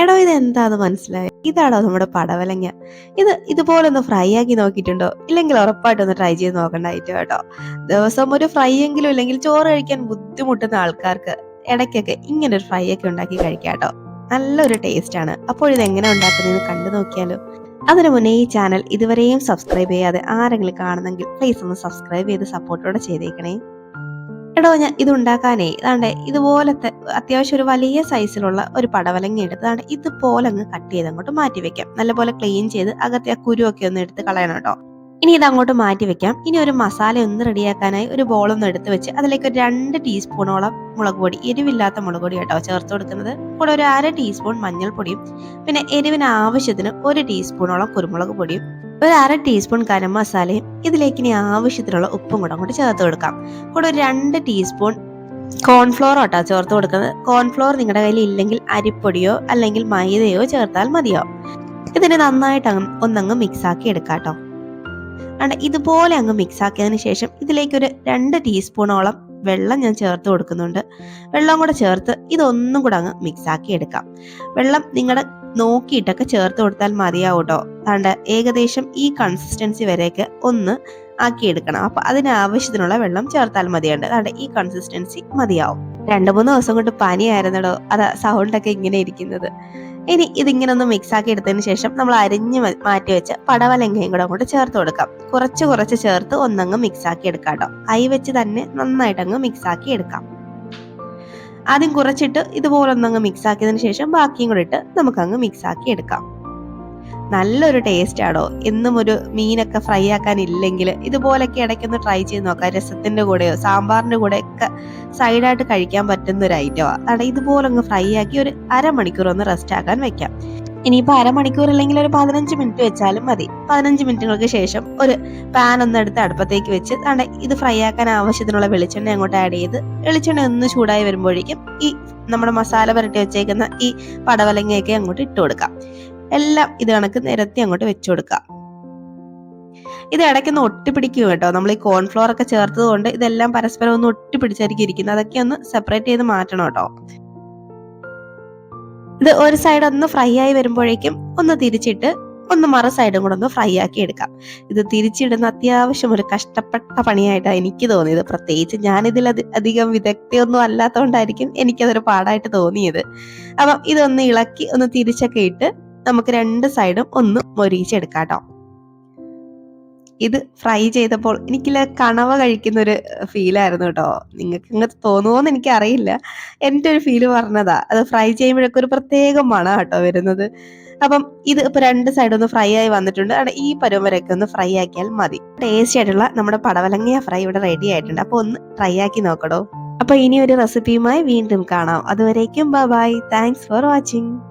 എടോ ഇത് എന്താന്ന് മനസ്സിലായി? ഇതാണോ നമ്മുടെ പടവലങ്ങ? ഇത് ഇതുപോലെ ഒന്ന് ഫ്രൈ ആക്കി നോക്കിയിട്ടുണ്ടോ? ഇല്ലെങ്കിൽ ഉറപ്പായിട്ടൊന്ന് ട്രൈ ചെയ്ത് നോക്കണ്ടായിട്ട് കേട്ടോ. ദിവസം ഒരു ഫ്രൈ എങ്കിലും ഇല്ലെങ്കിൽ ചോറ് കഴിക്കാൻ ബുദ്ധിമുട്ടുന്ന ആൾക്കാർക്ക് ഇടയ്ക്കൊക്കെ ഇങ്ങനെ ഒരു ഫ്രൈ ഒക്കെ ഉണ്ടാക്കി കഴിക്കാം കേട്ടോ. നല്ലൊരു ടേസ്റ്റ് ആണ്. അപ്പോൾ ഇത് എങ്ങനെ ഉണ്ടാക്കുന്നതെന്ന് കണ്ടു നോക്കിയാലോ. അതിനു മുന്നേ ഈ ചാനൽ ഇതുവരെയും സബ്സ്ക്രൈബ് ചെയ്യാതെ ആരെങ്കിലും കാണുന്നെങ്കിൽ പ്ലീസ് ഒന്ന് സബ്സ്ക്രൈബ് ചെയ്ത് സപ്പോർട്ടോടെ ചെയ്തേക്കണേ. എടോ ഞാൻ ഇത് ഉണ്ടാക്കാനേ ഇതാണ്ട് ഇതുപോലത്തെ അത്യാവശ്യം ഒരു വലിയ സൈസിലുള്ള ഒരു പടവലങ്ങി എടുത്താണ് ഇതുപോലെ അങ്ങ് കട്ട് ചെയ്ത് അങ്ങോട്ട് മാറ്റി വെക്കാം. നല്ലപോലെ ക്ലീൻ ചെയ്ത് അകത്തെ ആ കുരുവൊക്കെ ഒന്ന് എടുത്ത് കളയണം കേട്ടോ. ഇനി ഇത് അങ്ങോട്ട് മാറ്റി വെക്കാം. ഇനി ഒരു മസാല ഒന്ന് റെഡിയാക്കാനായി ഒരു ബോൾ ഒന്ന് എടുത്ത് വെച്ച് അതിലേക്ക് ഒരു രണ്ട് ടീസ്പൂണോളം മുളക് പൊടി എരിവില്ലാത്ത മുളക് പൊടി കേട്ടോ ചേർത്ത് കൊടുക്കുന്നത്. കൂടെ ഒരു അര ടീസ്പൂൺ മഞ്ഞൾപ്പൊടിയും പിന്നെ എരിവിന് ആവശ്യത്തിന് ഒരു ടീസ്പൂണോളം കുരുമുളക് പൊടിയും ഒരു അര ടീസ്പൂൺ ഗരം മസാലയും ഇതിലേക്ക് ഇനി ആവശ്യത്തിനുള്ള ഉപ്പും കൂടെ അങ്ങോട്ട് ചേർത്ത് കൊടുക്കാം. കൂടെ ഒരു രണ്ട് ടീസ്പൂൺ കോൺഫ്ലോർ ആട്ടോ ചേർത്ത് കൊടുക്കുന്നത്. കോൺഫ്ലോർ നിങ്ങളുടെ കയ്യിൽ ഇല്ലെങ്കിൽ അരിപ്പൊടിയോ അല്ലെങ്കിൽ മൈദയോ ചേർത്താൽ മതിയോ? ഇതിനെ നന്നായിട്ട് അങ്ങ് ഒന്നങ്ങ് മിക്സ് ആക്കി എടുക്കാം കേട്ടോ ഇതുപോലെ അങ്ങ് മിക്സ് ആക്കിയതിന് ശേഷം ഇതിലേക്ക് ഒരു രണ്ട് ടീസ്പൂണോളം വെള്ളം ഞാൻ ചേർത്ത് കൊടുക്കുന്നുണ്ട്. വെള്ളം കൂടെ ചേർത്ത് ഇതൊന്നും കൂടെ അങ്ങ് മിക്സ് ആക്കി എടുക്കാം. വെള്ളം നിങ്ങളുടെ നോക്കിയിട്ടൊക്കെ ചേർത്ത് കൊടുത്താൽ മതിയാവും കേട്ടോ അതാണ്ട് ഏകദേശം ഈ കൺസിസ്റ്റൻസി വരെയൊക്കെ ഒന്ന് ആക്കിയെടുക്കണം. അപ്പൊ അതിനാവശ്യത്തിനുള്ള വെള്ളം ചേർത്താൽ മതിയുണ്ട് അതുകൊണ്ട് ഈ കൺസിസ്റ്റൻസി മതിയാവും. രണ്ടു മൂന്ന് ദിവസം കൊണ്ട് പനിയായിരുന്നടോ. അതാ സൗണ്ടൊക്കെ ഇങ്ങനെ ഇരിക്കുന്നത്. ഇനി ഇതിങ്ങനെ ഒന്ന് മിക്സ് ആക്കി എടുത്തതിന് ശേഷം നമ്മൾ അരിഞ്ഞ് മാറ്റി വെച്ച് പടവലങ്കയും കൂടെ അങ്ങോട്ട് ചേർത്ത് കൊടുക്കാം. കുറച്ച് കുറച്ച് ചേർത്ത് ഒന്നങ്ങ് മിക്സ് ആക്കി എടുക്കാം കേട്ടോ. കൈ വെച്ച് തന്നെ നന്നായിട്ട് അങ്ങ് മിക്സ് ആക്കി എടുക്കാം. ആദ്യം കുറച്ചിട്ട് ഇതുപോലെ ഒന്നങ്ങ് മിക്സ് ആക്കിയതിന് ശേഷം ബാക്കിയും കൂടെ ഇട്ട് നമുക്കങ്ങ് മിക്സ് ആക്കി എടുക്കാം. നല്ലൊരു ടേസ്റ്റ് ആണോ എന്നും ഒരു മീനൊക്കെ ഫ്രൈ ആക്കാൻ ഇല്ലെങ്കിൽ ഇതുപോലൊക്കെ ഇടയ്ക്കൊന്ന് ട്രൈ ചെയ്ത് നോക്കാം. രസത്തിന്റെ കൂടെയോ സാമ്പാറിന്റെ കൂടെ ഒക്കെ സൈഡായിട്ട് കഴിക്കാൻ പറ്റുന്ന ഒരു ഐറ്റമാണ് അതാണ് ഇതുപോലെ ഒന്ന് ഫ്രൈ ആക്കി ഒരു അരമണിക്കൂർ ഒന്ന് റെസ്റ്റ് ആക്കാൻ വെക്കാം. ഇനിയിപ്പോൾ അരമണിക്കൂർ അല്ലെങ്കിൽ ഒരു പതിനഞ്ച് മിനിറ്റ് വെച്ചാലും മതി. പതിനഞ്ച് മിനിറ്റുകൾക്ക് ശേഷം ഒരു പാൻ ഒന്ന് എടുത്ത് അടുപ്പത്തേക്ക് വെച്ച് ദാണ്ടെ ഇത് ഫ്രൈ ആക്കാൻ ആവശ്യത്തിനുള്ള വെളിച്ചെണ്ണ അങ്ങോട്ട് ആഡ് ചെയ്ത് വെളിച്ചെണ്ണ ഒന്ന് ചൂടായി വരുമ്പോഴേക്കും ഈ നമ്മുടെ മസാല പുരട്ടി വെച്ചേക്കുന്ന ഈ പടവലങ്ങയൊക്കെ അങ്ങോട്ട് ഇട്ട് കൊടുക്കാം. എല്ലാം ഇത് കണക്ക് നിരത്തി അങ്ങോട്ട് വെച്ചു കൊടുക്കാം. ഇത് ഇടയ്ക്കൊന്ന് ഒട്ടിപ്പിടിക്കും കേട്ടോ. നമ്മൾ ഈ കോൺഫ്ലോർ ഒക്കെ ചേർത്തത് കൊണ്ട് ഇതെല്ലാം പരസ്പരം ഒന്ന് ഒട്ടിപ്പിടിച്ചായിരിക്കും ഇരിക്കുന്നത്. അതൊക്കെ ഒന്ന് സെപ്പറേറ്റ് ചെയ്ത് മാറ്റണം കേട്ടോ. ഇത് ഒരു സൈഡ് ഒന്ന് ഫ്രൈ ആയി വരുമ്പോഴേക്കും ഒന്ന് തിരിച്ചിട്ട് ഒന്ന് മറ സൈഡും കൂടെ ഒന്ന് ഫ്രൈ ആക്കി എടുക്കാം. ഇത് തിരിച്ചിടുന്ന അത്യാവശ്യം ഒരു കഷ്ടപ്പെട്ട പണിയായിട്ടാണ് എനിക്ക് തോന്നിയത്. പ്രത്യേകിച്ച് ഞാനിതിൽ അധി- അധികം വിദഗ്ധയൊന്നും അല്ലാത്തതുകൊണ്ടായിരിക്കും എനിക്കതൊരു പാടായിട്ട് തോന്നിയത്. അപ്പം ഇതൊന്ന് ഇളക്കി ഒന്ന് തിരിച്ചൊക്കെ ഇട്ട് നമുക്ക് രണ്ട് സൈഡും ഒന്ന് മൊരിയിച്ചെടുക്കാം കേട്ടോ ഇത് ഫ്രൈ ചെയ്തപ്പോൾ എനിക്കില്ല കണവ കഴിക്കുന്ന ഒരു ഫീലായിരുന്നു കേട്ടോ. നിങ്ങൾക്ക് ഇങ്ങനെ തോന്നുമോന്ന് എനിക്ക് അറിയില്ല എന്റെ ഒരു ഫീൽ പറഞ്ഞതാ. അത് ഫ്രൈ ചെയ്യുമ്പോഴൊക്കെ ഒരു പ്രത്യേക മണം കേട്ടോ വരുന്നത്. അപ്പം ഇത് ഇപ്പൊ രണ്ട് സൈഡ് ഒന്ന് ഫ്രൈ ആയി വന്നിട്ടുണ്ട്. അവിടെ ഈ പരുവം വരെയൊക്കെ ഒന്ന് ഫ്രൈ ആക്കിയാൽ മതി. ടേസ്റ്റി ആയിട്ടുള്ള നമ്മുടെ പടവലങ്ങയ ഫ്രൈ ഇവിടെ റെഡി ആയിട്ടുണ്ട്. അപ്പൊ ഒന്ന് ട്രൈ ആക്കി നോക്കടോ. അപ്പൊ ഇനി ഒരു റെസിപ്പിയുമായി വീണ്ടും കാണാം. അതുവരേക്കും bye bye thanks for watching